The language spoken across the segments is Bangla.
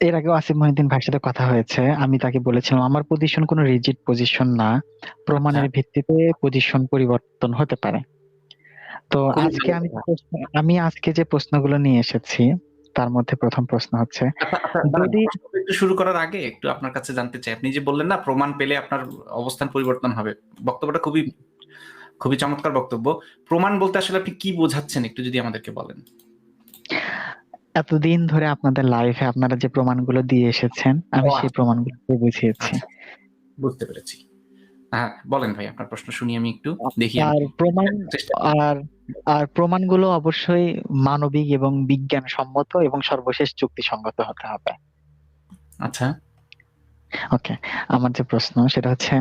এর আগেও আসিফ মহিউদ্দিন ভাইয়ের সাথে কথা হয়েছে। আমি তাকে বলেছিলাম আমার পজিশন কোন রিজিড পজিশন না। প্রমাণের আচ্ছা। ভিত্তিতে পজিশন পরিবর্তন হতে পারে। তো আজকে আমি আমি আজকে যে প্রশ্নগুলো নিয়ে এসেছি, তার মধ্যে প্রথম প্রশ্ন হচ্ছে আচ্ছা, আচ্ছা যদি একটু শুরু করার আগে একটু আপনার কাছে জানতে চাই। আপনি যে বললেন না প্রমাণ পেলে আপনার অবস্থান পরিবর্তন হবে। বক্তব্যটা খুবই, খুবই চমৎকার বক্তব্য। প্রমাণ বলতে আসলে আপনি কি বোঝাচ্ছেন একটু যদি আমাদেরকে বলেন? এতদিন ধরে আপনাদের লাইফে আপনারা যে প্রমাণগুলো দিয়ে এসেছেন, আমি সেই প্রমাণগুলো বুঝিয়েছি। আচ্ছা, বুঝতে পেরেছি। হ্যাঁ, বলেন ভাই আপনার প্রশ্ন শুনি আমি একটু। দেখি আর প্রমাণ আর আর প্রমাণগুলো অবশ্যই মানবিক এবং বিজ্ঞান সম্মত এবং সর্বশেষ যুক্তিসঙ্গত হতে হবে। আচ্ছা। ওকে। আমার যে প্রশ্ন সেটা হচ্ছে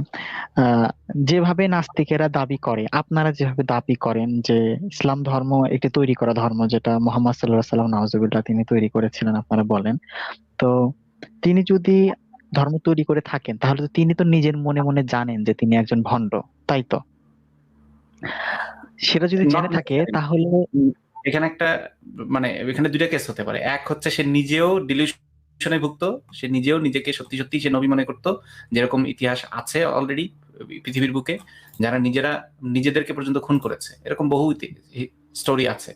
যেভাবে নাস্তিকেরা দাবি করে, আপনারা যেভাবে দাবি করেন যে ইসলাম ধর্ম একটি তৈরি করা ধর্ম যেটা মুহাম্মদ সাল্লাল্লাহু আলাইহি ওয়াসাল্লাম তিনি তৈরি করেছিলেন আপনারা বলেন। তো তিনি যদি ধর্ম তৈরি করে থাকেন তাহলে তো তিনি তো নিজের মনে, মনে জানেন যে তিনি একজন ভণ্ড। তাই তো? সেটা যদি জেনে থাকে তাহলে এখানে একটা মানে এখানে ২ টা কেস হতে পারে। এক হচ্ছে সে নিজেও ডিলিউশন এ ভুগত। সে নিজেও নিজেকে সত্যি, সত্যি সে নবী মনে করতো যেরকম ইতিহাস আছে অলরেডি পৃথিবীর বুকে। যারা নিজেরা নিজেদেরকে পর্যন্ত খুন করেছে। এরকম বহু স্টোরি আছে।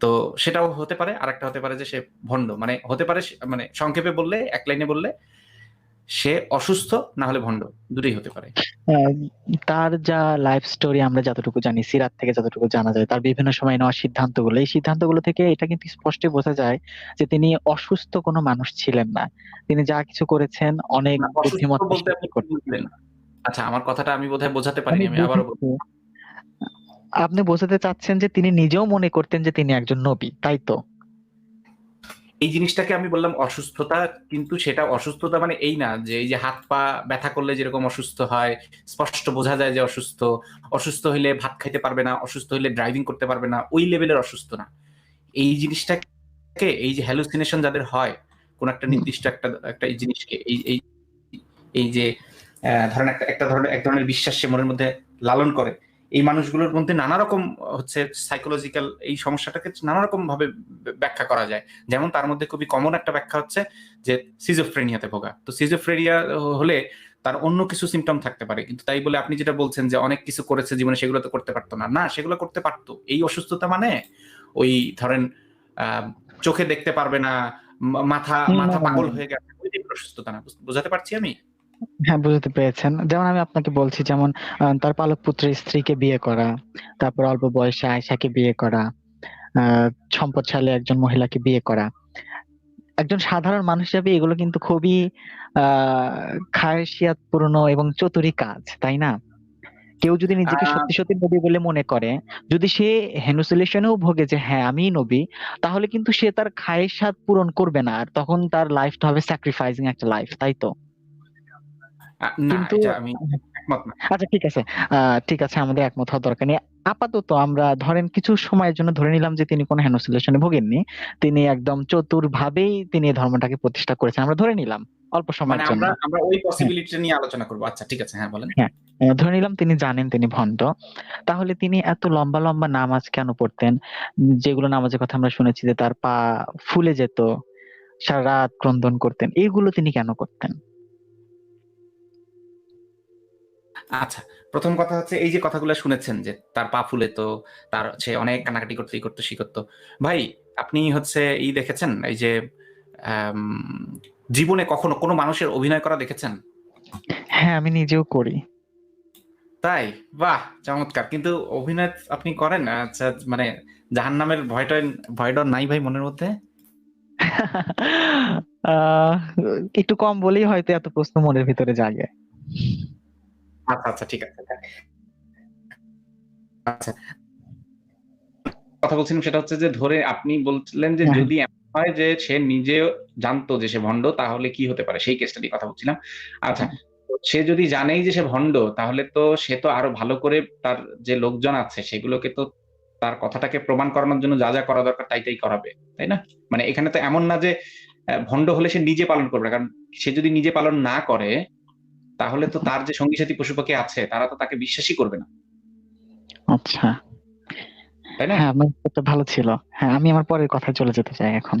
তো সেটাও হতে পারে। আর একটা হতে পারে যে সে ভণ্ড। মানে হতে পারে মানে সংক্ষেপে বললে, এক লাইনে বললে সে অসুস্থ না হলে ভণ্ড। দুটোই হতে পারে। তার যা লাইফ স্টোরি আমরা যতটুকু জানি, সিরাত থেকে যতটুকু জানা যায়, তার বিভিন্ন সময় নেওয়া সিদ্ধান্তগুলো, এই সিদ্ধান্তগুলো থেকে এটা কিন্তু স্পষ্ট বোঝা যায় যে তিনি অসুস্থ কোনো মানুষ ছিলেন না। তিনি যা কিছু করেছেন অনেক। বুঝলেন? আচ্ছা আমার কথাটা আমি বোধহয় বোঝাতে পারিনি। আমি আবারও আপনি বোঝাতে চাচ্ছেন যে তিনি নিজেও মনে করতেন যে তিনি একজন নবী, তাই তো? এই জিনিসটাকে আমি বললাম অসুস্থতা কিন্তু সেটা অসুস্থতা মানে এই না যে এই যে হাত পা ব্যথা করলে যেরকম অসুস্থ হয়, স্পষ্ট বোঝা যায় যে অসুস্থ। অসুস্থ হইলে ভাত খাইতে পারবে না, অসুস্থ হইলে ড্রাইভিং করতে পারবে না। ওই লেভেলের অসুস্থ না। এই জিনিসটাকে এই যে হ্যালুসিনেশন যাদের হয়, কোন একটা নির্দিষ্ট একটা একটা এই জিনিসকে এই এই এই যে ধরেন একটা একটা ধরনের এক ধরনের বিশ্বাস সে মনের মধ্যে লালন করে। এই মানুষগুলোর মধ্যে নানা রকম হচ্ছে সাইকোলজিক্যাল এই সমস্যাটাকে নানা রকম ভাবে ব্যাখ্যা করা যায়। যেমন তার মধ্যে খুবই কমন একটা ব্যাখ্যা হচ্ছে যে সিজোফ্রেনিয়া তে ভোগা। তো সিজোফ্রেনিয়া হলে তার অন্য কিছু সিম্পটম থাকতে পারে। কিন্তু তাই বলে আপনি যেটা বলছেন যে অনেক কিছু করেছে জীবনে সেগুলো তো করতে পারতো না। না সেগুলো করতে পারতো এই অসুস্থতা মানে ওই ধরেন চোখে দেখতে পারবে না, মাথা মাথা পাগল হয়ে গেছে। অসুস্থতা না। বোঝাতে পারছি আমি? হ্যাঁ, বুঝতে পেরেছেন। যেমন আমি আপনাকে বলছি যেমন তার পালক পুত্রের স্ত্রীকে বিয়ে করা, তারপর অল্প বয়সে আয়েশাকে বিয়ে করা, আ সম্পদশালী একজন মহিলাকে বিয়ে করা। একজন সাধারণ মানুষ হিসেবে এগুলো কিন্তু খুবই আ খায়সিয়াতপূর্ণ এবং চতুরী কাজ, তাই না? কেউ যদি নিজেকে আ সত্যি, সত্যি নবী বলে মনে করে, যদি সে hallucination ভোগে যে হ্যাঁ, আমিই নবী, তাহলে কিন্তু সে তার খায়েশাত পূরণ করবে না। আর তখন তার লাইফটা হবে স্যাক্রিফাইসিং একটা লাইফ, তাই তো? কিন্তু আমি। আচ্ছা ঠিক আছে। ঠিক আছে আমাদের একমত হওয়ার দরকার নেই। আপাতত আমরা ধরেন কিছু সময়ের জন্য ধরে নিলাম যে তিনি কোন এ ভোগেননি। তিনি একদম চতুরভাবেই তিনি ধর্মটাকে প্রতিষ্ঠা করেছেন। আমরা ধরে নিলাম অল্প মানে সময়ের জন্য। আমরা ওই। পসিবিলিটি নিয়ে আলোচনা করব। আচ্ছা ঠিক আছে। হ্যাঁ বলেন। হ্যাঁ, ধরে নিলাম তিনি জানেন তিনি ভণ্ড। তাহলে তিনি এত লম্বা, লম্বা নামাজ কেন পড়তেন? যেগুলো নামাজের কথা আমরা শুনেছি যে তার পা ফুলে যেত, সারারাত ক্রন্দন করতেন। এগুলো তিনি কেন করতেন? আচ্ছা। প্রথম কথা হচ্ছে এই যে কথাগুলা শুনেছেন যে তার পা ফুলে তো তার হচ্ছে অনেক কান্নাকাটি করতে এই করত, করত। ভাই আপনি হচ্ছে এই দেখেছেন এই যে জীবনে কখনো কোন মানুষের অভিনয় করা দেখেছেন? হ্যাঁ, আমি নিজেও করি। তাই? বাহ! চমৎকার। কিন্তু অভিনয় আপনি করেন? আচ্ছা মানে জাহান্নামের ভয়-টয় ভয়-ডর নাই ভাই মনের মধ্যে? একটু কম বলেই হয়তো এত প্রশ্ন মনের ভিতরে জাগে। আচ্ছা, আচ্ছা ঠিক আছে। আচ্ছা। কথা বলছিলাম সেটা হচ্ছে যে ধরে আপনি বলছিলেন যে হ্যাঁ। যদি হয় যে সে নিজেও জানতো যে সে ভণ্ড তাহলে কি হতে পারে? সেই কেসটা নিয়ে কথা বলছিলাম। আচ্ছা। হ্যাঁ। সে যদি জানেই যে সে ভণ্ড তাহলে তো সে তো আরও ভালো করে তার যে লোকজন আছে সেগুলোকে তো তার কথাটাকে প্রমাণ করানোর জন্য যা, যা করা দরকার তাই, তাই করাবে। তাই না? মানে এখানে তো এমন না যে ভণ্ড হলে সে নিজে পালন করবে কারণ সে যদি নিজে পালন না করে তাহলে তো তার যে সঙ্গী সাথী পশু-পাখি আছে তারা তো তাকে বিশ্বাসই করবে না। আচ্ছা। তাই না? হ্যাঁ উত্তরটা ভালো ছিল। হ্যাঁ আমি আমার পরের কথায় চলে যেতে চাই এখন।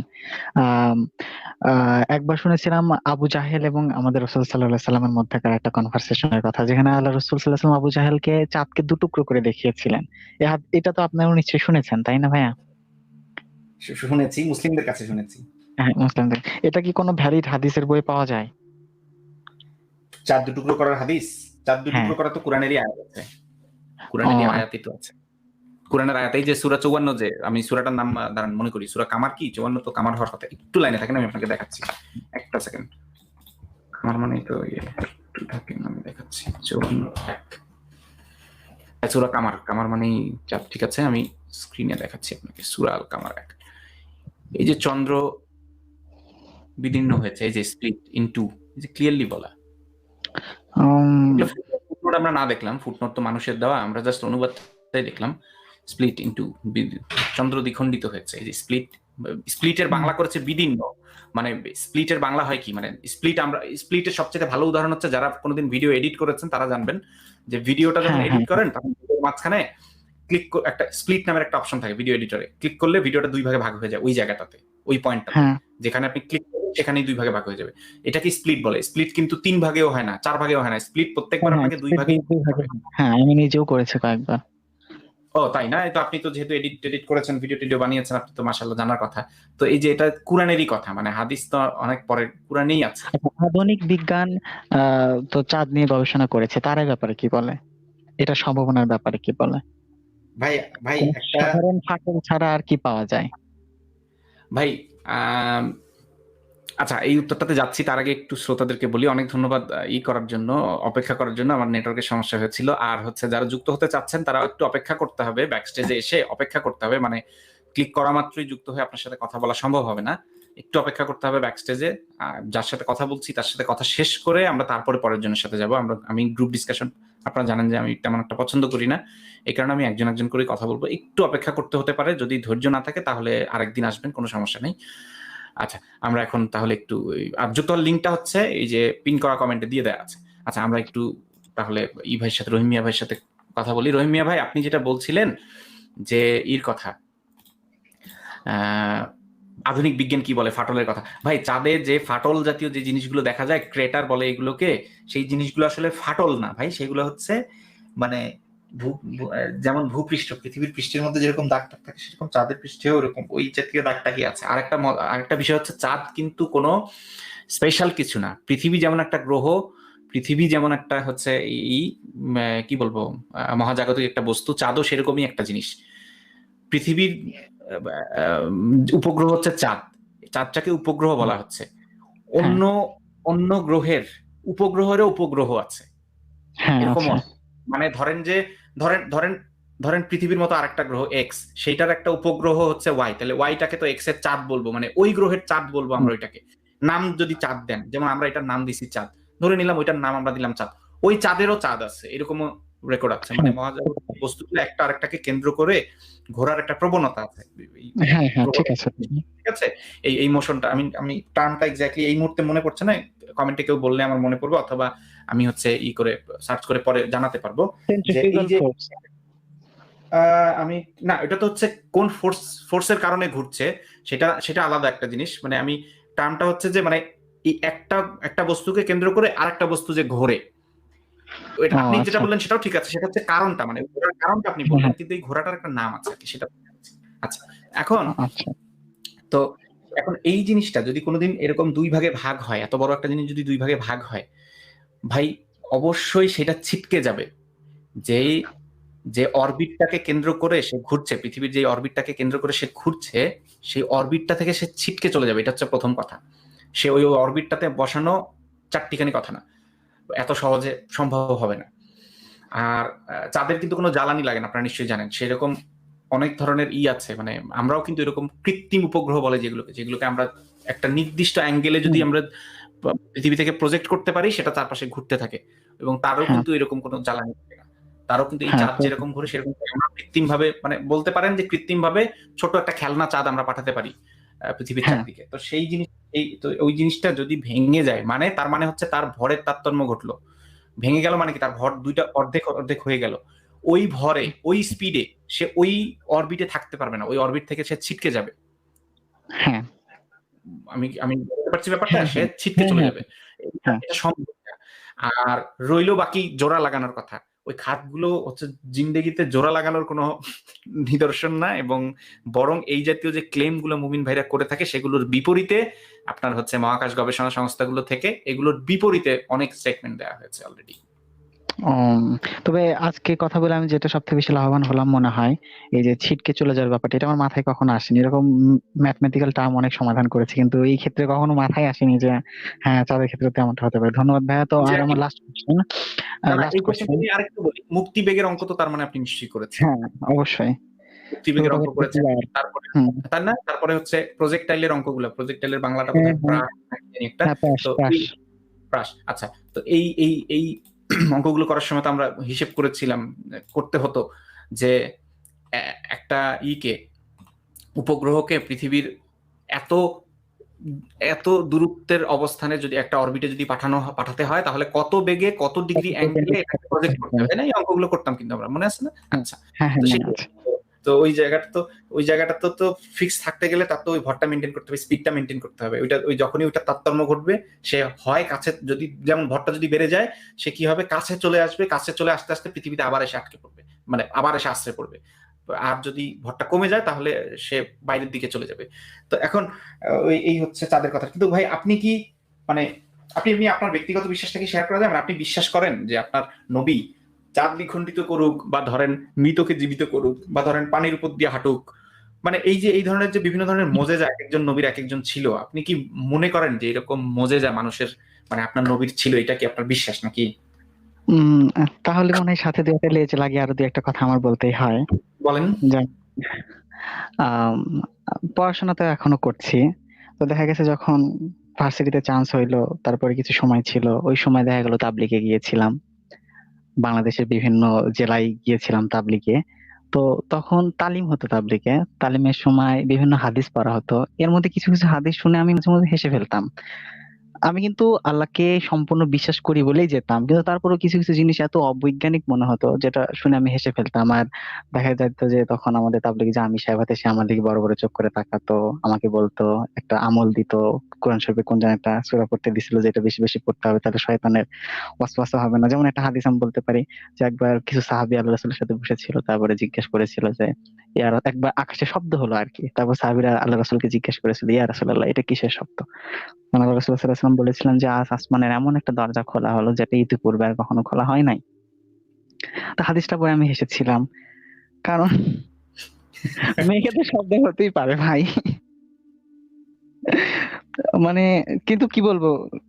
একবার শুনেছিলাম আবু জাহেল এবং আমাদের রসুল সাল্লাহ সাল্লামের মধ্যেকার একটা কনভারসেশনের কথা যেখানে আল্লাহ রসুল সাল্লাহ সাল্লাম আবু জাহেলকে চাঁদকে দুটুকরো করে দেখিয়েছিলেন। এটা তো আপনারা নিশ্চয়ই শুনেছেন তাই না ভাইয়া? শুনেছি মুসলিমদের কাছে শুনেছি। হ্যাঁ মুসলিমদের। এটা কি কোনো ভ্যালিড হাদিসের বই পাওয়া যায়? চার দু টুকরো করার হাদিস চার দু হ্যাঁ। টুকরো করা তো কোরআনেরই আয়াত আছে। কোরআনেরই। আয়াতই তো আছে। কোরআনের আয়াত এই যে সুরা চৌয়ান্ন যে আমি সুরাটার নাম দাঁড়ান মনে করি সুরা কামার কি? চৌয়ান্ন তো কামার হওয়ার কথা একটু লাইনে থাকেন আমি আপনাকে দেখাচ্ছি। একটা সেকেন্ড কামার মানে তো একটু থাকেন আমি দেখাচ্ছি। চৌয়ান্ন এক। হ্যাঁ, সুরা কামার কামার মানে চাপ ঠিক আছে? আমি স্ক্রিনে দেখাচ্ছি আপনাকে সুরা আল কামার এক। এই যে চন্দ্র বিদীর্ণ হয়েছে এই যে স্প্লিট ইন টু এই যে ক্লিয়ারলি বলা। ফুটনোট আমরা না দেখলাম ফুটনোট তো মানুষের দেওয়া আমরা জাস্ট অনুবাদটাই দেখলাম স্প্লিট ইন্টু চন্দ্র দ্বিখণ্ডিত হয়েছে। এই যে স্প্লিট স্প্লিটের বাংলা করেছে বিদীর্ণ মানে স্প্লিটের বাংলা হয় কি? মানে স্প্লিট আমরা স্প্লিটের সবচেয়ে ভালো উদাহরণ হচ্ছে যারা কোনোদিন ভিডিও এডিট করেছেন তারা জানবেন যে ভিডিওটা যখন হ্যাঁ, এডিট হ্যাঁ। করেন তখন মাঝখানে ক্লিক একটা স্প্লিট নামের একটা অপশন থাকে ভিডিও এডিটরে ক্লিক করলে ভিডিওটা দুই ভাগে ভাগ হয়ে যায় ওই জায়গাটাতে ওই পয়েন্টটা হ্যাঁ। যেখানে আপনি ক্লিক সেখানেই দুই ভাগে ভাগ হয়ে যাবে। এটাকে স্প্লিট বলে। স্প্লিট কিন্তু তিন ভাগেও হয় না চার ভাগেও হয় না। স্প্লিট প্রত্যেকবার হ্যাঁ, আপনাকে দুই ভাগে হ্যাঁ। আমি নিজেও করেছি কয়েকবার। ও তাই না? তো আপনি তো যেহেতু এডিট এডিট করেছেন ভিডিও টিডিও বানিয়েছেন আপনি তো মাসাল্লাহ জানার কথা। তো এই যে এটা কোরআনেরই কথা মানে হাদিস তো অনেক পরে কোরআনেই আছে। আধুনিক বিজ্ঞান আহ, তো চাঁদ নিয়ে গবেষণা করেছে তার ব্যাপারে কি বলে? এটা সম্ভাবনার ব্যাপারে কি বলে? ভাই ভাই একটা সাধারণ ফাটল ছাড়া আর কি পাওয়া যায়? ভাই আচ্ছা এই উত্তরটাতে যাচ্ছি। তার আগে একটু শ্রোতাদেরকে বলি, অনেক ধন্যবাদ ই করার জন্য, অপেক্ষা করার জন্য। আমার নেটওয়ার্কের সমস্যা হয়েছিল। আর হচ্ছে, যারা যুক্ত হতে চাচ্ছেন তারা একটু অপেক্ষা করতে হবে। ব্যাকস্টেজে এসে অপেক্ষা করতে হবে। মানে ক্লিক করা মাত্রই যুক্ত হয়ে আপনার সাথে কথা বলা সম্ভব হবে না। একটু অপেক্ষা করতে হবে ব্যাকস্টেজে যার সাথে কথা বলছি, তার সাথে কথা শেষ করে আমরা তারপরে পরের জনের সাথে যাব। আমরা, আমি গ্রুপ ডিসকাশন আপনারা জানেন যে আমি তেমন একটা পছন্দ করি না। এই কারণে আমি একজন একজন করে কথা বলব। একটু অপেক্ষা করতে হতে পারে। যদি ধৈর্য না থাকে, তাহলে আরেকদিন আসবেন, কোনো সমস্যা নেই। আচ্ছা আমরা এখন তাহলে একটু যুক্ত লিঙ্কটা হচ্ছে এই যে পিন করা কমেন্টে দিয়ে দেওয়া আছে। আচ্ছা আমরা একটু তাহলে ই ভাইয়ের সাথে রহিমিয়া ভাইয়ের সাথে কথা বলি। রহিমিয়া ভাই, আপনি যেটা বলছিলেন যে ইর কথা আধুনিক বিজ্ঞান কি বলে? ফাটলের কথা। ভাই, চাঁদে যে ফাটল জাতীয় যে জিনিসগুলো দেখা যায়, ক্রেটার বলে এগুলোকে, সেই জিনিসগুলো আসলে ফাটল না। ভাই, সেগুলো হচ্ছে মানে ভূ- যেমন ভূপৃষ্ঠ পৃথিবীর পৃষ্ঠের মধ্যে যেরকম দাগ টাগ থাকে সেরকম চাঁদের পৃষ্ঠেও ওরকম ওই জাতীয় দাগটাই আছে। আরেকটা আরেকটা বিষয় হচ্ছে চাঁদ কিন্তু কোনো স্পেশাল কিছু না। পৃথিবী যেমন একটা গ্রহ পৃথিবী যেমন একটা হচ্ছে এই কি বলব মহাজাগতিক একটা বস্তু চাঁদও সেরকমই একটা জিনিস। পৃথিবীর উপগ্রহ হচ্ছে চাঁদ। চাঁদটাকে উপগ্রহ বলা হচ্ছে। অন্য অন্য গ্রহের উপগ্রহেরও উপগ্রহ আছে। হ্যাঁ এরকম মানে ধরেন যে ধরেন ধরেন ধরেন পৃথিবীর মতো আরেকটা গ্রহ এক্স সেইটার একটা উপগ্রহ হচ্ছে ওয়াই তাহলে ওয়াইটাকে তো এক্সের চাঁদ বলব মানে ওই গ্রহের চাঁদ বলব আমরা ওইটাকে। নাম যদি চাঁদ দেন যেমন আমরা এটার নাম দিছি চাঁদ ধরে নিলাম ওইটার নাম আমরা দিলাম চাঁদ ওই চাঁদেরও চাঁদ আছে এরকমও রেকর্ড আছে। মানে মহাজাগতিক বস্তুগুলো একটা আরেকটাকে কেন্দ্র করে ঘোরার একটা প্রবণতা আছে। হ্যাঁ হ্যাঁ ঠিক আছে। ঠিক আছে? এই এই মোশনটা আমি আমি টার্মটা এক্স্যাক্টলি এই মুহূর্তে মনে পড়ছে না কমেন্টে কেউ বললে আমার মনে পড়বে অথবা আমি হচ্ছে ই করে সার্চ করে পরে জানাতে পারব যে- আমি না এটা তো হচ্ছে কোন ফোর্স ফোর্সের কারণে ঘুরছে সেটা সেটা আলাদা একটা জিনিস। মানে আমি টার্মটা হচ্ছে যে মানে একটা একটা বস্তুকে কেন্দ্র করে আরেকটা বস্তু যে ঘোরে ওইটা আপনি যেটা আচ্ছা। বললেন সেটাও ঠিক আছে সেটা হচ্ছে কারণটা মানে কারণটা আপনি বললেন। কিন্তু এই ঘোরাটার একটা নাম আছে আর কি, সেটা আচ্ছা এখন আচ্ছা। তো এখন এই জিনিসটা যদি কোনোদিন এরকম দুই ভাগে ভাগ হয় এত বড় একটা জিনিস যদি দুই ভাগে ভাগ হয় ভাই অবশ্যই সেটা ছিটকে যাবে। যে যে অরবিটটাকে কেন্দ্র করে সে ঘুরছে পৃথিবীর যে অরবিটটাকে কেন্দ্র করে সে ঘুরছে সেই অরবিটটা থেকে সে ছিটকে চলে যাবে এটা হচ্ছে প্রথম কথা। সে ওই অরবিটটাতে বসানো চারটিখানি কথা না। এত সহজে সম্ভব হবে না। আর চাঁদের কিন্তু কোনো জ্বালানি লাগে না আপনারা নিশ্চয়ই জানেন। সেরকম অনেক ধরনের ই আছে মানে আমরাও কিন্তু এরকম কৃত্রিম উপগ্রহ বলে যেগুলোকে যেগুলোকে আমরা একটা নির্দিষ্ট অ্যাঙ্গেলে যদি আমরা পৃথিবী থেকে প্রজেক্ট করতে পারি সেটা তার পাশে ঘুরতে থাকে। এবং তারও হ্যাঁ। কিন্তু এরকম কোনো জ্বালানি থাকে না। তারও কিন্তু এই হ্যাঁ, চাঁদ যেরকম ঘুরে সেরকম আমরা কৃত্রিম ভাবে মানে বলতে পারেন যে কৃত্রিম ভাবে ছোট একটা খেলনা চাঁদ আমরা পাঠাতে পারি পৃথিবীর হ্যাঁ। চারদিকে। তো সেই জিনিস এই তো ওই জিনিসটা যদি ভেঙে যায় মানে তার মানে হচ্ছে তার ভরের তারতম্য ঘটলো। ভেঙে গেল মানে কি? তার ভর দুইটা অর্ধেক অর্ধেক হয়ে গেল। ওই ভরে ওই স্পিডে সে ওই অরবিটে থাকতে পারবে না ওই অরবিট থেকে সে ছিটকে যাবে। হ্যাঁ। আমি আমি পারছি ব্যাপারটা? হ্যাঁ, সে হ্যাঁ। ছিটকে চলে হ্যাঁ। যাবে। এটা সম্ভব আর রইল বাকি জোড়া লাগানোর কথা। ওই খাতগুলো হচ্ছে জিন্দেগিতে জোড়া লাগানোর কোনো নিদর্শন না এবং বরং এই জাতীয় যে ক্লেমগুলো মুমিন ভাইরা করে থাকে সেগুলোর বিপরীতে আপনার হচ্ছে মহাকাশ গবেষণা সংস্থাগুলো থেকে এগুলোর বিপরীতে অনেক স্টেটমেন্ট দেওয়া হয়েছে অলরেডি তবে আজকে কথা বলে আমি যেটা সব থেকে বেশি লাভবান হলাম মনে হয় এই যে ছিটকে চলে যাওয়ার ব্যাপারটা এটা আমার মাথায় কখনো আসেনি। এরকম ম্যাথমেটিক্যাল টার্ম অনেক সমাধান করেছি কিন্তু এই ক্ষেত্রে কখনো মাথায় আসেনি যে হ্যাঁ তাদের ক্ষেত্রে তেমনটা হতে পারে। ধন্যবাদ ভাইয়া। তো আর আমার লাস্ট কোশ্চেন লাস্ট এই কোশ্চেন কোশ্চেন আরেকটু বলি। মুক্তি বেগের অঙ্ক তো তার মানে আপনি নিশ্চয়ই করেছেন। হ্যাঁ অবশ্যই। মুক্তি অঙ্ক করেছেন তারপরে হুম। তার না তারপরে হচ্ছে প্রজেক্টাইলের অঙ্কগুলো প্রজেক্টাইলের বাংলাটা হ্যাঁ, হ্যাঁ। একটা। হ্যাঁ, প্রাস আচ্ছা। তো এই এই এই অঙ্কগুলো করার সময় তো আমরা হিসেব করেছিলাম করতে হতো যে একটা ইকে উপগ্রহকে পৃথিবীর এত এত দূরত্বের অবস্থানে যদি একটা অরবিটে যদি পাঠানো পাঠাতে হয় তাহলে কত বেগে কত ডিগ্রি অ্যাঙ্গেলে প্রজেক্ট করতে হবে না? এই অঙ্কগুলো করতাম কিন্তু আমরা মনে আছে না? আচ্ছা। হ্যাঁ হ্যাঁ তো ওই জায়গাটা তো, ওই জায়গাটা তো তো ফিক্স থাকতে গেলে তার তো ওই ভরটা মেনটেন করতে হবে স্পিডটা মেনটেন করতে হবে। ওইটা, ওই যখনই ওইটা তারতম্য ঘটবে, সে হয় কাছে, যদি, যেমন ভরটা যদি বেড়ে যায়, সে কি হবে? কাছে চলে আসবে, কাছে চলে আসতে আসতে পৃথিবীতে আবার এসে আটকে পড়বে মানে আবার এসে আশ্রয় পড়বে। আর যদি ভরটা কমে যায়, তাহলে সে বাইরের দিকে চলে যাবে। তো এখন ওই, এই হচ্ছে চাঁদের কথা। কিন্তু ভাই, আপনি কি মানে আপনি এমনি আপনার ব্যক্তিগত বিশ্বাসটাকে শেয়ার করা যায়? মানে আপনি বিশ্বাস করেন যে আপনার নবী চাঁদ বিখণ্ডিত করুক বা ধরেন মৃতকে জীবিত করুক বা ধরেন পানির উপর দিয়ে হাঁটুক মানে এই যে এই ধরনের যে বিভিন্ন ধরনের মজেজা এক একজন নবীর এক একজন ছিল আপনি কি মনে করেন যে এরকম মজেজা মানুষের মানে আপনার নবীর ছিল এটা কি আপনার বিশ্বাস নাকি? তাহলে মনে হয় সাথে দুই লেজ লাগিয়ে আরও দুই একটা কথা আমার বলতেই হয়। বলেন। পড়াশোনা তো এখনও করছি তো দেখা গেছে যখন ভার্সিটিতে চান্স হইল তারপরে কিছু সময় ছিল ওই সময় দেখা গেল তাবলিকে গিয়েছিলাম। বাংলাদেশের বিভিন্ন জেলায় গিয়েছিলাম তাবলিগে। তো তখন তালিম হতো তাবলিগে। তালিমের সময় বিভিন্ন হাদিস পড়া হতো। এর মধ্যে কিছু কিছু হাদিস শুনে আমি মাঝে মাঝে হেসে ফেলতাম। আমি কিন্তু আল্লাহকে সম্পূর্ণ বিশ্বাস করি বলেই যেতাম। কিন্তু তারপরেও কিছু কিছু জিনিস এত অবৈজ্ঞানিক মনে হতো, যেটা শুনে আমি হেসে ফেলতাম। আর দেখা যেত যে তখন আমাদের তাবলিগ যে আমি সাহেব সে আমার দিকে বড় বড় চোখ করে তাকাতো, আমাকে বলতো, একটা আমল দিত, কোরআন শরীফে কোন যেন একটা সূরা পড়তে দিছিল যেটা বেশি বেশি পড়তে হবে, তাহলে শয়তানের ওয়াসওয়াসা হবে না। যেমন একটা হাদিস আমি বলতে পারি যে একবার কিছু সাহাবী আল্লাহ রাসূলের সাথে বসেছিল, তারপরে জিজ্ঞেস করেছিল যে ইয়ার একবার আকাশে শব্দ হলো আর কি। তারপর সাহাবীরা আল্লাহ রাসূলকে জিজ্ঞেস করেছিল, ইয়া রাসূলুল্লাহ, এটা কিসের শব্দ? বলেছিলেন যে, আজ আসমানের এমন একটা দরজা খোলা হলো যেটা ইতিপূর্বে আর কখনো খোলা হয় নাই। তো হাদিসটা পরে আমি হেসেছিলাম কারণ মেয়েকে তো শব্দ হতেই পারে ভাই। মানে কিন্তু কি বলব,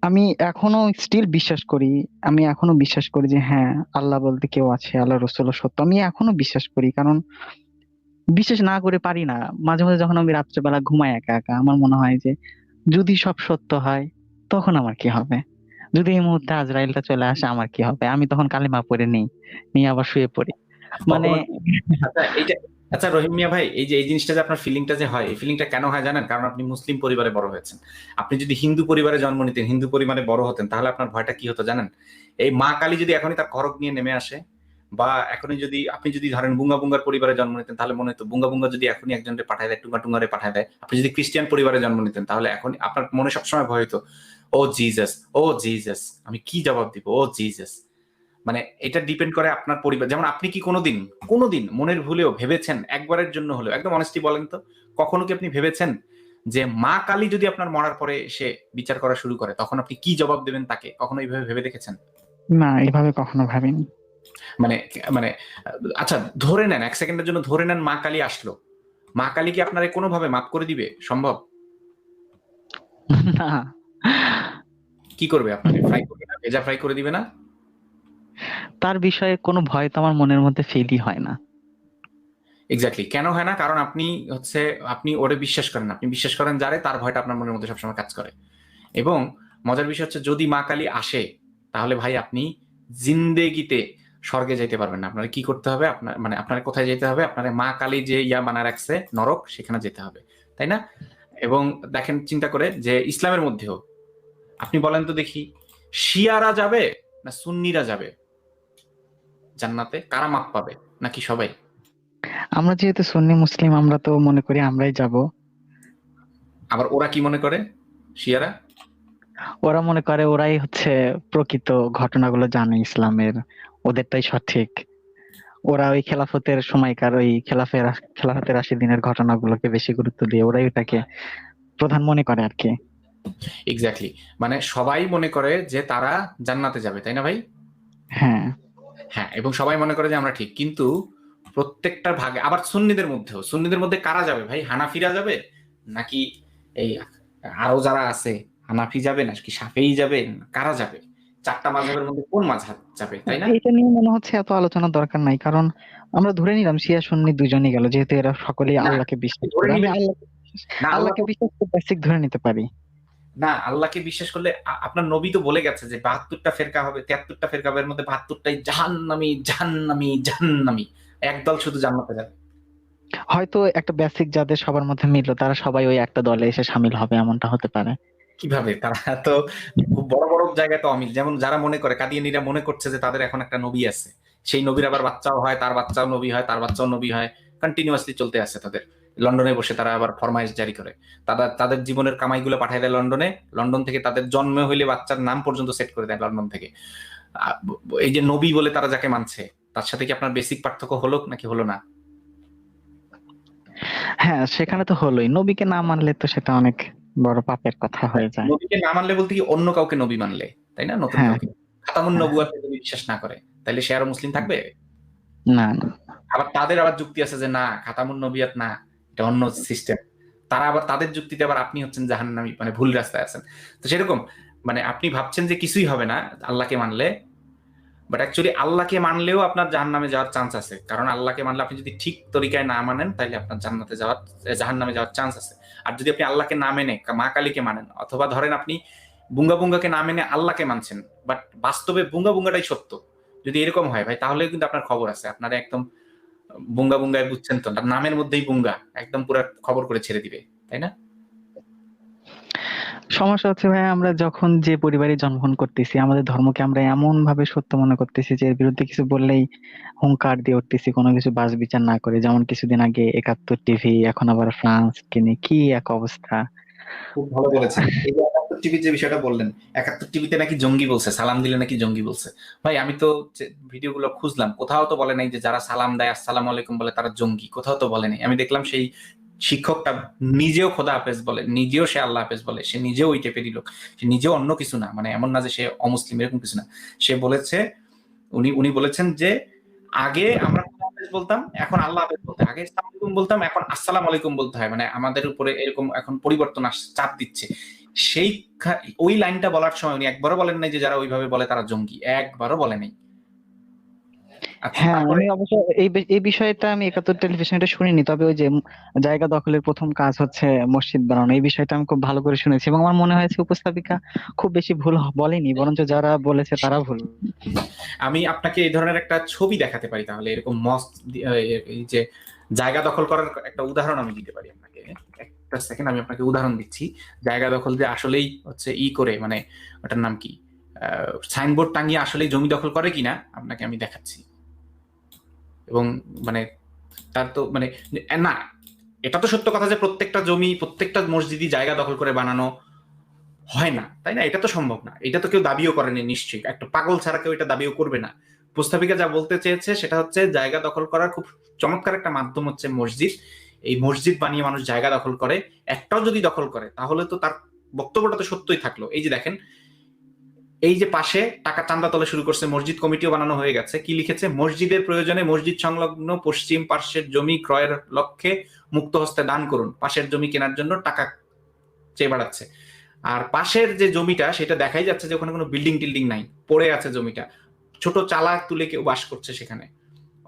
আমি এখনও স্টিল বিশ্বাস করি, আমি এখনও বিশ্বাস করি যে হ্যাঁ আল্লাহ বলতে কেউ আছে, আল্লাহ রসুল সত্য। আমি এখনও বিশ্বাস করি, কারণ বিশ্বাস না করে পারি না। মাঝে মাঝে যখন আমি রাত্রেবেলা ঘুমাই একা একা, আমার মনে হয় যে যদি সব সত্য হয়, তখন আমার কি হবে? যদি এই মুহূর্তে আজরাইলটা চলে আসে, আমার কি হবে? আমি তখন কালিমা পড়ে নেই, নিয়ে আবার শুয়ে পড়ি। মানে আচ্ছা আচ্ছা রহিম মিয়া ভাই, এই যে, এই জিনিসটা যে আপনার ফিলিংটা যে হয়, এই ফিলিংটা কেন হয় জানেন? কারণ আপনি মুসলিম পরিবারে বড় হয়েছেন। আপনি যদি হিন্দু পরিবারে জন্ম নিতেন, হিন্দু পরিবারে বড় হতেন, তাহলে আপনার ভয়টা কি হতো জানেন? এই মা কালী যদি এখনই তার খড়গ নিয়ে নেমে আসে বা এখনই যদি, আপনি যদি ধরেন বুঙ্গা বুঙ্গার পরিবারে জন্ম নিতেন, তাহলে মনে হতো বুঙ্গা বুঙ্গা যদি এখনই একজনকে পাঠায় দেয়, টুঙ্গা টুঙ্গারে পাঠায় দেয়, আপনি যদি খ্রিস্টিয়ান পরিবারে জন্ম নিতেন, তাহলে এখন আপনার মনে সবসময় ভয় হতো ও জিজাস ও জিজাস, আমি কি জবাব দিব? ও জিজাস। মানে এটা ডিপেন্ড করে আপনার পরিবার, যেমন আপনি কি কোনোদিন কোনোদিন মনের ভুলেও ভেবেছেন, একবারের জন্য হলেও, একদম অনেস্টি বলেন তো, কখনো কি আপনি ভেবেছেন যে মা কালী যদি আপনার মরার পরে এসে বিচার করা শুরু করে, তখন আপনি কি জবাব দেবেন তাকে? কখনো এইভাবে ভেবে দেখেছেন? না এভাবে কখনো ভাবিনি। মানে মানে আচ্ছা ধরে নেন এক সেকেন্ডের জন্য ধরে নেন মা কালী আসলো। মা কালী কি আপনার কোনোভাবে মাফ করে দিবে? সম্ভব? কি করবে আপনাকে ফ্রাই করবে না? ভেজা ফ্রাই করে দিবে না? তার বিষয়ে কোনো ভয় তো আমার মনের মধ্যে ফিলই হয় না। এক্স্যাক্টলি কেন হয় না? কারণ আপনি হচ্ছে আপনি ওরে বিশ্বাস করেন। আপনি বিশ্বাস করেন যারে তার ভয়টা আপনার মনের মধ্যে সবসময় কাজ করে। এবং মজার বিষয় হচ্ছে যদি মা কালী আসে তাহলে ভাই আপনি জিন্দেগিতে স্বর্গে যাইতে পারবেন না। আপনার কি করতে হবে? আপনার মানে আপনার কোথায় যেতে হবে? আপনার মা কালী যে ইয়া বানা রাখছে নরক সেখানে যেতে হবে। তাই না? এবং দেখেন চিন্তা করে যে ইসলামের মধ্যেও আপনি বলেন তো দেখি শিয়ারা যাবে না সুন্নিরা যাবে? জান্নাতে কারা মাপ পাবে নাকি সবাই? আমরা যেহেতু সুন্নি মুসলিম আমরা তো মনে করি আমরাই যাব। আবার ওরা কি মনে করে? শিয়ারা? ওরা মনে করে ওরাই হচ্ছে প্রকৃত ঘটনাগুলো জানে ইসলামের ওদেরটাই সঠিক। ওরা ওই খেলাফতের সময়কার ওই খেলাফের খেলাফতের আশি দিনের ঘটনাগুলোকে বেশি গুরুত্ব দিয়ে ওরাই ওটাকে প্রধান মনে করে আর কি। এক্স্যাক্টলি মানে সবাই মনে করে যে তারা জান্নাতে যাবে তাই না ভাই? হ্যাঁ। হ্যাঁ এবং সবাই মনে করে যে আমরা ঠিক। কিন্তু প্রত্যেকটা ভাগে আবার সুন্নিদের মধ্যেও সুন্নিদের মধ্যে কারা যাবে ভাই? হানাফিরা যাবে? নাকি এই আরও যারা আছে? হানাফি যাবে নাকি সাফেই যাবে কারা যাবে? চারটা মাঝহের মধ্যে কোন মাঝহাব যাবে তাই না? এটা নিয়ে মনে হচ্ছে এত আলোচনার দরকার নাই কারণ আমরা ধরে নিলাম শিয়া সুন্নি দুজনই গেল যেহেতু এরা সকলেই আল্লাহকে বিশ্বাস করে। আল্লাহকে বিশ্বাস করে বেসিক ধরে নিতে পারি। না আল্লাহকে বিশ্বাস করলে আপনার নবী তো বলে গেছে যে বাহাত্তরটা ফেরকা হবে তিয়াত্তরটা ফেরকা হবে এর মধ্যে বাহাত্তরটাই জাহান্নামি জাহান্নামি জাহান্নামি। একদল শুধু জান্নাতে যাবে। হয়তো একটা বেসিক যাদের সবার মধ্যে মিললো তারা সবাই ওই একটা দলে এসে সামিল হবে এমনটা হতে পারে। কীভাবে? তারা তো খুব বড় বড় জায়গায় তো অমিল। যেমন যারা মনে করে, কাদিয়ানিরা মনে করছে যে তাদের এখন একটা নবী আছে। সেই নবীর আবার বাচ্চাও হয়, তার বাচ্চাও নবী হয়, তার বাচ্চাও নবী হয়। কন্টিনিউয়াসলি চলতে আছে তাদের। লন্ডনে বসে তারা আবার ফরমাইশ জারি করে। তারা, তাদের জীবনের কামাইগুলো পাঠায় দেয় লন্ডনে। লন্ডন থেকে তাদের জন্ম হইলে বাচ্চার নাম পর্যন্ত সেট করে দেয় লন্ডন থেকে। এই যে নবী বলে তারা যাকে মানছে, তার সাথে কি আপনার বেসিক পার্থক্য হলো নাকি হলো না? হ্যাঁ সেখানে তো হলোই। নবীকে না মানলে তো সেটা অনেক বড় পাপের কথা হয়ে যায়। নবীকে না মানলে বলতে কি অন্য কাউকে নবী মানলে তাই না? নতুন হ্যাঁ। কাউকে। খাতামুন নবুয়াকে যদি বিশ্বাস না করে তাহলে সে আরও মুসলিম থাকবে? না না। আবার তাদের আবার যুক্তি আছে যে না খাতামুন নবিয়াত না এটা অন্য সিস্টেম তারা আবার তাদের যুক্তিতে আবার আপনি হচ্ছেন জাহান্নামী মানে ভুল রাস্তায় আছেন। তো সেরকম মানে আপনি ভাবছেন যে কিছুই হবে না আল্লাহকে মানলে বাট অ্যাকচুয়ালি আল্লাহকে মানলেও আপনার জাহান্নামে যাওয়ার চান্স আছে। কারণ আল্লাহকে মানলে আপনি যদি ঠিক তরিকায় না মানেন তাহলে আপনার জান্নাতে যাওয়ার জাহান্নামে যাওয়ার চান্স আছে। আর যদি আপনি আল্লাহকে না মেনে মা কালীকে মানেন, অথবা ধরেন আপনি বুঙ্গা বুঙ্গাকে না মেনে আল্লাহকে মানছেন বাট বাস্তবে বুঙ্গা বুঙ্গাটাই সত্য। যদি এরকম হয় ভাই তাহলে কিন্তু আপনার খবর আছে। আপনারা একদম বুঙ্গা বুঙ্গায় বুঝছেন তো, নামের মধ্যেই বুঙ্গা, একদম পুরো খবর করে ছেড়ে দিবে, তাই না? সমস্যা হচ্ছে ভাই আমরা যখন যে পরিবারে জন্মগ্রহণ করতেছি, আমাদের ধর্মকে আমরা এমন ভাবে সত্য মনে করতেছি যে, এর বিরুদ্ধে কিছু বললেই হুঙ্কার দিয়ে উঠতেছি, কোনো কিছু বাস বিচার না করে। যেমন কিছুদিন আগে একাত্তর টিভি, এখন আবার ফ্রান্স কিনে কি এক অবস্থা। খুব ভালো বলেছেন। একাত্তর টিভির যে বিষয়টা বললেন, একাত্তর টিভিতে নাকি জঙ্গি বলছে, সালাম দিলে নাকি জঙ্গি বলছে। ভাই, আমি তো ভিডিওগুলো খুঁজলাম, কোথাও তো বলে নাই যে, যারা সালাম দেয়, আসসালাম আলাইকুম বলে তারা জঙ্গি, কোথাও তো বলে নাই। আমি দেখলাম সেই শিক্ষকটা নিজেও খোদা হাফেজ বলে, নিজেও সে আল্লাহ হাফেজ বলে, সে নিজেও ওই টাইপেরই লোক, সে নিজেও অন্য কিছু না মানে এমন না যে সে অমুসলিম, এরকম কিছু না। সে বলেছে, উনি উনি বলেছেন যে, আগে আমরা বলতাম, এখন আল্লাহ হাফেজ বলতে আগে আলাইকুম বলতাম, এখন আসসালাম আলাইকুম বলতে হয়। মানে আমাদের উপরে এরকম এখন পরিবর্তন চাপ দিচ্ছে। সেই ওই লাইনটা বলার সময় উনি একবারও বলেন নাই যে যারা ওইভাবে বলে তারা জঙ্গি, একবারও বলে নাই। হ্যাঁ আমি অবশ্য এই এই বিষয়টা আমি একাত্তর টেলিভিশনে শুনিনি তবে ওই যে জায়গা দখলের প্রথম কাজ হচ্ছে মসজিদ বানানো এই বিষয়টা আমি খুব ভালো করে শুনেছি এবং আমার মনে হয়েছে উপস্থাপিকা খুব বেশি ভুল বলেনি বরঞ্চ যারা বলেছে তারা ভুল। আমি আপনাকে এই ধরনের একটা ছবি দেখাতে পারি তাহলে এরকম মস্ত এই যে জায়গা দখল করার একটা উদাহরণ আমি দিতে পারি আপনাকে। একটা সেকেন্ড আমি আপনাকে উদাহরণ দিচ্ছি। জায়গা দখল যে আসলেই হচ্ছে ই করে মানে ওটার নাম কি? সাইনবোর্ড টাঙিয়ে আসলেই জমি দখল করে কিনা আপনাকে আমি দেখাচ্ছি। এবং মানে তার তো মানে না, এটা তো সত্য কথা যে প্রত্যেকটা জমি, প্রত্যেকটা মসজিদই জায়গা দখল করে বানানো হয় না, তাই না? এটা তো সম্ভব না। এটা তো কেউ দাবিও করেনি নিশ্চয়ই। একটা পাগল ছাড়া কেউ এটা দাবিও করবে না। প্রস্তাবিকা যা বলতে চেয়েছে সেটা হচ্ছে জায়গা দখল করার খুব চমৎকার একটা মাধ্যম হচ্ছে মসজিদ। এই মসজিদ বানিয়ে মানুষ জায়গা দখল করে, একটাও যদি দখল করে, তাহলে তো তার বক্তব্যটা তো সত্যই থাকল। এই যে দেখেন এই যে পাশে টাকা চান্দা তলে শুরু করছে, মসজিদ কমিটিও বানানো হয়ে গেছে। কি লিখেছে? মসজিদের প্রয়োজনে মসজিদ সংলগ্ন পশ্চিম পার্শ্বের জমি ক্রয়ের লক্ষ্যে মুক্ত হস্তে দান করুন। পাশের জমি কেনার জন্য টাকা চেয়ে বাড়াচ্ছে। আর পাশের যে জমিটা, সেটা দেখাই যাচ্ছে যে ওখানে কোনো বিল্ডিং টিল্ডিং নাই, পড়ে আছে জমিটা। ছোট চালা তুলে কেউ বাস করছে সেখানে।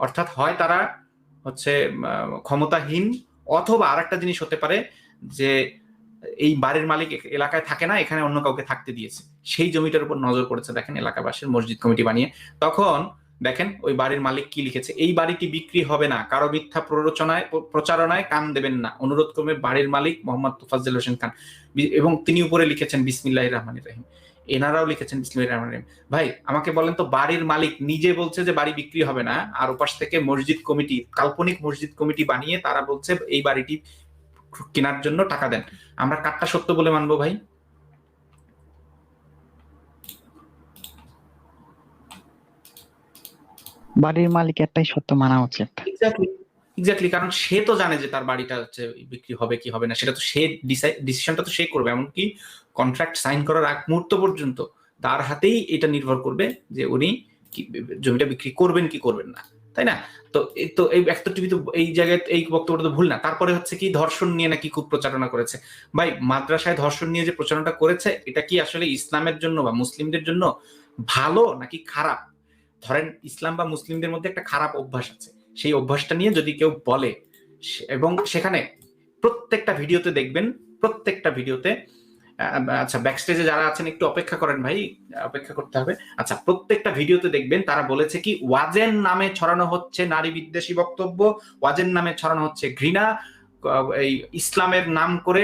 অর্থাৎ হয় তারা হচ্ছে ক্ষমতাহীন, অথবা আর একটা জিনিস হতে পারে যে এই বাড়ির মালিক এলাকায় থাকে না, এখানে অন্য কাউকে থাকতে দিয়েছে। সেই জমিটার উপর নজর পড়েছে, দেখেন এলাকাবাসীর মসজিদ কমিটি বানিয়ে। তখন দেখেন ওই বাড়ির মালিক কি লিখেছে, এই বাড়িটি বিক্রি হবে না, কারও মিথ্যা প্ররোচনায় প্রচারণায় কান দেবেন না। অনুরোধ করবে বাড়ির মালিক মোহাম্মদ তোফাজ্জল হোসেন খান এবং তিনি উপরে লিখেছেন বিসমিল্লাহ রহমান রহিম। এনারাও লিখেছেন বিসমিল্লাহ রহমান রহিম। ভাই, আমাকে বলেন তো বাড়ির মালিক নিজে বলছে যে বাড়ি বিক্রি হবে না, আর ওপাশ থেকে মসজিদ কমিটি, কাল্পনিক মসজিদ কমিটি বানিয়ে তারা বলছে এই বাড়িটি কেনার জন্য টাকা দেন। আমরা কারটা সত্য বলে মানবো ভাই? বাড়ির মালিক একটাই সত্য মানা উচিত এক্স্যাক্টলি এক্স্যাক্টলি কারণ সে তো জানে যে তার বাড়িটা হচ্ছে বিক্রি হবে কি হবে না সেটা তো সে ডিসিশনটা তো সে করবে এমনকি কন্ট্রাক্ট সাইন করার আগ মুহূর্ত পর্যন্ত তার হাতেই এটা নির্ভর করবে যে উনি জমিটা বিক্রি করবেন কি করবেন না। তাই না? তো এই তো এই টিভি তো এই জায়গায় এই বক্তব্যটা তো ভুল না। তারপরে হচ্ছে কি ধর্ষণ নিয়ে নাকি খুব প্রচারণা করেছে। ভাই, মাদ্রাসায় ধর্ষণ নিয়ে যে প্রচারণাটা করেছে, এটা কি আসলে ইসলামের জন্য বা মুসলিমদের জন্য ভালো নাকি খারাপ? ধরেন ইসলাম বা মুসলিমদের মধ্যে একটা খারাপ অভ্যাস আছে। সেই অভ্যাসটা নিয়ে যদি কেউ বলে এবং সেখানে প্রত্যেকটা ভিডিওতে দেখবেন, প্রত্যেকটা ভিডিওতে আচ্ছা ব্যাকস্টেজে যারা আছেন, একটু অপেক্ষা করেন ভাই, অপেক্ষা করতে হবে। আচ্ছা প্রত্যেকটা ভিডিওতে দেখবেন তারা বলেছে কি, ওয়াজেন নামে ছড়ানো হচ্ছে নারী বিদ্বেষী বক্তব্য, ওয়াজেন নামে ছড়ানো হচ্ছে ঘৃণা এই ইসলামের নাম করে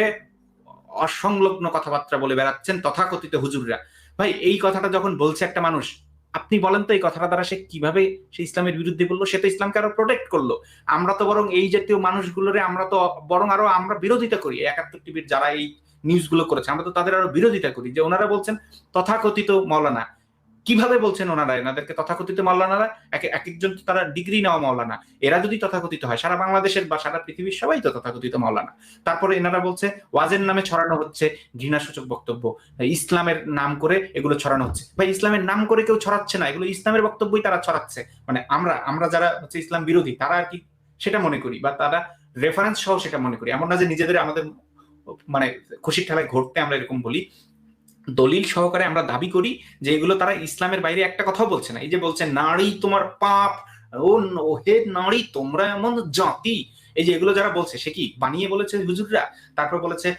অসংলগ্ন কথাবার্তা বলে বেড়াচ্ছেন তথাকথিত হুজুররা। ভাই, এই কথাটা যখন বলছে একটা মানুষ, আপনি বলেন তো এই কথাটা দ্বারা সে কীভাবে সে ইসলামের বিরুদ্ধে বলল? সে তো ইসলামকে আরও প্রোটেক্ট করল। আমরা তো বরং এই জাতীয় মানুষগুলোরে আমরা তো বরং আরও আমরা বিরোধিতা করি। একাত্তর টিভির যারা এই নিউজগুলো করেছে। আমরা তো তাদের আরও বিরোধিতা করি, যে ওনারা বলছেন তথাকথিত মৌলানা কীভাবে বলছেন ওনারা? এনাদেরকে তথাকথিত মাওলানারা? এক এক একজন তো তারা ডিগ্রি নেওয়া মাওলানা। এরা যদি তথাকথিত হয়, সারা বাংলাদেশের বা সারা পৃথিবীর সবাই তো তথাকথিত মাওলানা। তারপরে এনারা বলছে, ওয়াজের নামে ছড়ানো হচ্ছে ঘৃণাসূচক বক্তব্য। ইসলামের নাম করে এগুলো ছড়ানো হচ্ছে। ভাই, ইসলামের নাম করে কেউ ছড়াচ্ছে না। এগুলো ইসলামের বক্তব্যই তারা ছড়াচ্ছে। মানে আমরা আমরা যারা হচ্ছে ইসলাম বিরোধী, তারা আর কি সেটা মনে করি বা তারা রেফারেন্স সহ সেটা মনে করি। এমন না যে নিজেদের আমাদের মানে খুশির ঠেলায় ঘটতে আমরা এরকম বলি। দলিল সহকারে আমরা দাবি করি যে এগুলো তারা ইসলামের বাইরে একটা কথাও বলছে না। এই যে বলছে, নারী তোমার পাপ, ও হে নারী তোমরা এমন জাতি। এই যে এগুলো যারা বলছে, সে কি বানিয়ে বলেছে হুজুররা? তারপর বলেছে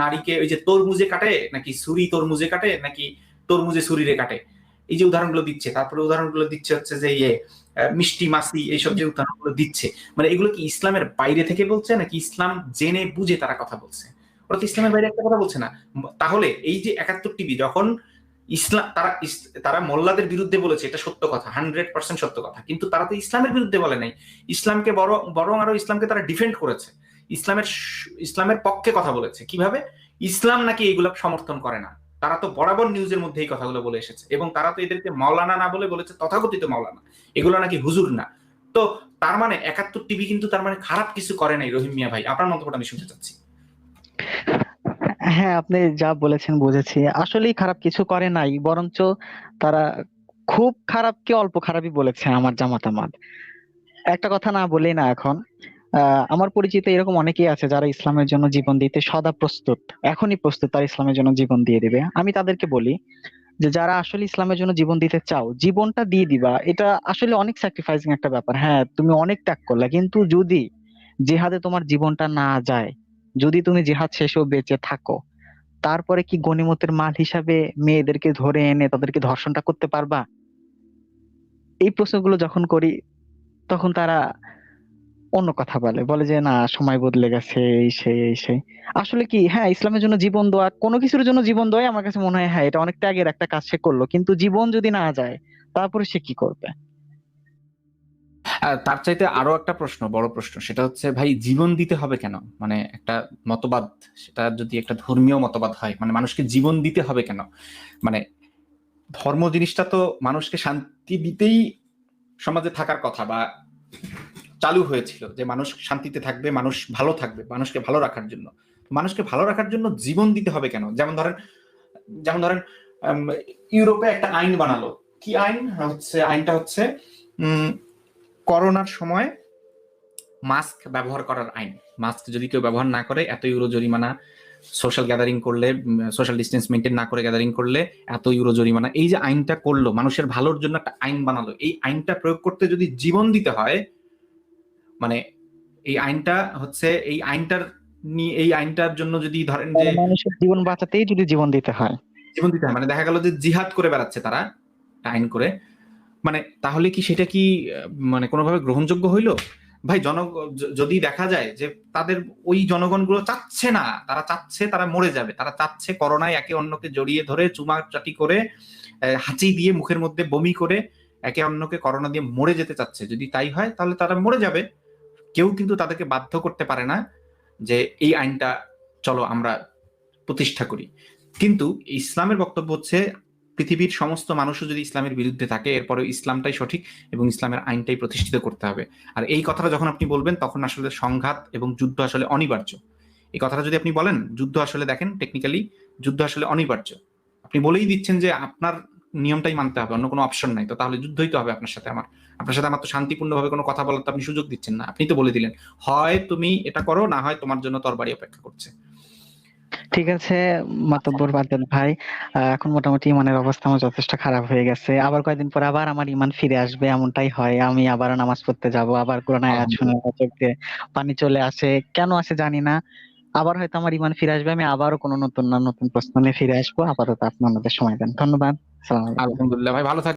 নারীকে ওই যে তরমুজে কাটে, নাকি ছুরি তরমুজে কাটে, নাকি তরমুজে ছুরিরে কাটে? এই যে উদাহরণগুলো দিচ্ছে, তারপরে উদাহরণগুলো দিচ্ছে হচ্ছে যে ইয়ে মিষ্টি মাসি এইসব যে উদাহরণগুলো দিচ্ছে মানে এগুলো কি ইসলামের বাইরে থেকে বলছে নাকি ইসলাম জেনে বুঝে তারা কথা বলছে? ওরা তো ইসলামের বাইরে একটা কথা বলছে না। তাহলে এই যে একাত্তর টিভি যখন ইসলাম, তারা তারা মোল্লাদের বিরুদ্ধে বলেছে, এটা সত্য কথা, হান্ড্রেড পার্সেন্ট সত্য কথা, কিন্তু তারা তো ইসলামের বিরুদ্ধে বলে নাই। ইসলামকে বড়, বরং আরও ইসলামকে তারা ডিফেন্ড করেছে। ইসলামের ইসলামের পক্ষে কথা বলেছে। কীভাবে? ইসলাম নাকি এগুলো সমর্থন করে না। তারা তো বরাবর নিউজের মধ্যে এই কথাগুলো বলে এসেছে। এবং তারা তো এদেরকে মাওলানা না বলে বলেছে, তথাকথিত মাওলানা। এগুলো নাকি হুজুর না। তো তার মানে একাত্তর টিভি কিন্তু তার মানে খারাপ কিছু করে নাই রহিম মিয়া ভাই। আপনার মন্তব্যটা আমি শুনতে চাচ্ছি। হ্যাঁ আপনি যা বলেছেন বুঝেছি। আসলেই খারাপ কিছু করে নাই, বরঞ্চ তারা খুব খারাপকে অল্প খারাপই বলেছে আমার জামাতামাত একটা কথা না বলেই না এখন। আমার পরিচিত এরকম অনেকেই আছে যারা ইসলামের জন্য জীবন দিতে সদা প্রস্তুত, এখনই প্রস্তুত, তারা ইসলামের জন্য জীবন দিয়ে দিবে। আমি তাদেরকে বলি যে, যারা আসলে ইসলামের জন্য জীবন দিতে চাও, জীবনটা দিয়ে দিবা। এটা আসলে অনেক স্যাক্রিফাইসিং একটা ব্যাপার। হ্যাঁ তুমি অনেক ত্যাগ করলা, কিন্তু যদি জিহাদে তোমার জীবনটা না যায়, যদি তুমি জিহাদ শেষেও বেঁচে থাকো, তারপরে কি গনিমতের মাল হিসাবে মেয়েদেরকে ধরে এনে তাদেরকে ধর্ষণটা করতে পারবা? এই প্রশ্নগুলো যখন করি, তখন তারা অন্য কথা বলে বলে যে, না, সময় বদলে গেছে, এই সেই এই সেই। আসলে কি হ্যাঁ ইসলামের জন্য জীবন দেওয়া কোনো কিছুর জন্য জীবন দেওয়াই আমার কাছে মনে হয় হ্যাঁ এটা অনেক ত্যাগের একটা কাজ সে করল, কিন্তু জীবন যদি না যায়, তারপরে সে কি করবে? তার চাইতে আরও একটা প্রশ্ন, বড় প্রশ্ন, সেটা হচ্ছে, ভাই, জীবন দিতে হবে কেন? মানে একটা মতবাদ, সেটা যদি একটা ধর্মীয় মতবাদ হয় মানে মানুষকে জীবন দিতে হবে কেন? মানে ধর্ম জিনিসটা তো মানুষকে শান্তি দিতেই সমাজে থাকার কথা, বা চালু হয়েছিল যে মানুষ শান্তিতে থাকবে, মানুষ ভালো থাকবে, মানুষকে ভালো রাখার জন্য। মানুষকে ভালো রাখার জন্য জীবন দিতে হবে কেন? যেমন ধরেন যেমন ধরেন ইউরোপে একটা আইন বানালো। কি আইন? হচ্ছে, আইনটা হচ্ছে করোনার সময় মাস্ক ব্যবহার করার আইন। মাস্ক যদি কেউ ব্যবহার না করে, এত ইউরো জরিমানা সোশ্যাল গ্যাদারিং করলে সোশ্যাল ডিস্টেন্স মেনটেন না করে গ্যাদারিং করলে এত ইউরো জরিমানা। এই যে আইনটা করল, মানুষের ভালোর জন্য একটা আইন বানালো। এই আইনটা প্রয়োগ করতে যদি জীবন দিতে হয় মানে এই আইনটা হচ্ছে এই আইনটার নিয়ে এই আইনটার জন্য যদি ধরেন যে মানুষের জীবন বাঁচাতেই যদি জীবন দিতে হয়। জীবন দিতে হয় মানে দেখা গেল যে জিহাদ করে বেড়াচ্ছে তারা আইন করে। মানে তাহলে কি সেটা কি মানে কোনোভাবে গ্রহণযোগ্য হইল? ভাই জন যদি দেখা যায় যে তাদের ওই জনগণগুলো চাচ্ছে না তারা চাচ্ছে তারা মরে যাবে তারা চাচ্ছে করোনায় একে অন্যকে জড়িয়ে ধরে চুমাচাটি করে হাঁচি দিয়ে মুখের মধ্যে বমি করে একে অন্যকে করোনা দিয়ে মরে যেতে চাচ্ছে। যদি তাই হয় তাহলে তারা মরে যাবে। কেউ কিন্তু তাদেরকে বাধ্য করতে পারে না যে এই আইনটা, চলো আমরা প্রতিষ্ঠা করি। কিন্তু ইসলামের বক্তব্য হচ্ছে, পৃথিবীর সমস্ত মানুষও যদি ইসলামের বিরুদ্ধে থাকে, এরপরে ইসলামটাই সঠিক এবং ইসলামের আইনটাই প্রতিষ্ঠিত করতে হবে। আর এই কথাটা যখন আপনি বলবেন, তখন আসলে সংঘাত এবং যুদ্ধ আসলে অনিবার্য। এই কথাটা যদি আপনি বলেন, যুদ্ধ আসলে দেখেন টেকনিক্যালি যুদ্ধ আসলে অনিবার্য। আপনি বলেই দিচ্ছেন যে আপনার নিয়মটাই মানতে হবে অন্য কোনো অপশন নাই। তো তাহলে যুদ্ধই তো হবে আপনার সাথে আমার। আপনার সাথে আমার তো শান্তিপূর্ণভাবে কোনো কথা বলার তো আপনি সুযোগ দিচ্ছেন না। আপনি তো বলে দিলেন হয় তুমি এটা করো না হয় তোমার জন্য তরবারি অপেক্ষা করছে। ঠিক আছে মাতব্বর বাদল ভাই। এখন মোটামুটি ইমানের অবস্থা আমার যথেষ্ট খারাপ হয়ে গেছে। আবার কয়েকদিন পর আবার আমার ইমান ফিরে আসবে এমনটাই হয়। আমি আবার নামাজ পড়তে যাব আবার কোরআন আয়াত শুনে আমার পানি চলে আসে। কেন আসে জানি না। আবার হয়তো আমার ইমান ফিরে আসবে আমি আবারও কোনো নতুন না নতুন প্রশ্ন নিয়ে ফিরে আসব। আপাতত আপনাদের সময় দেন। ধন্যবাদ। আলহামদুলিল্লাহ ভাই ভালো থাকবেন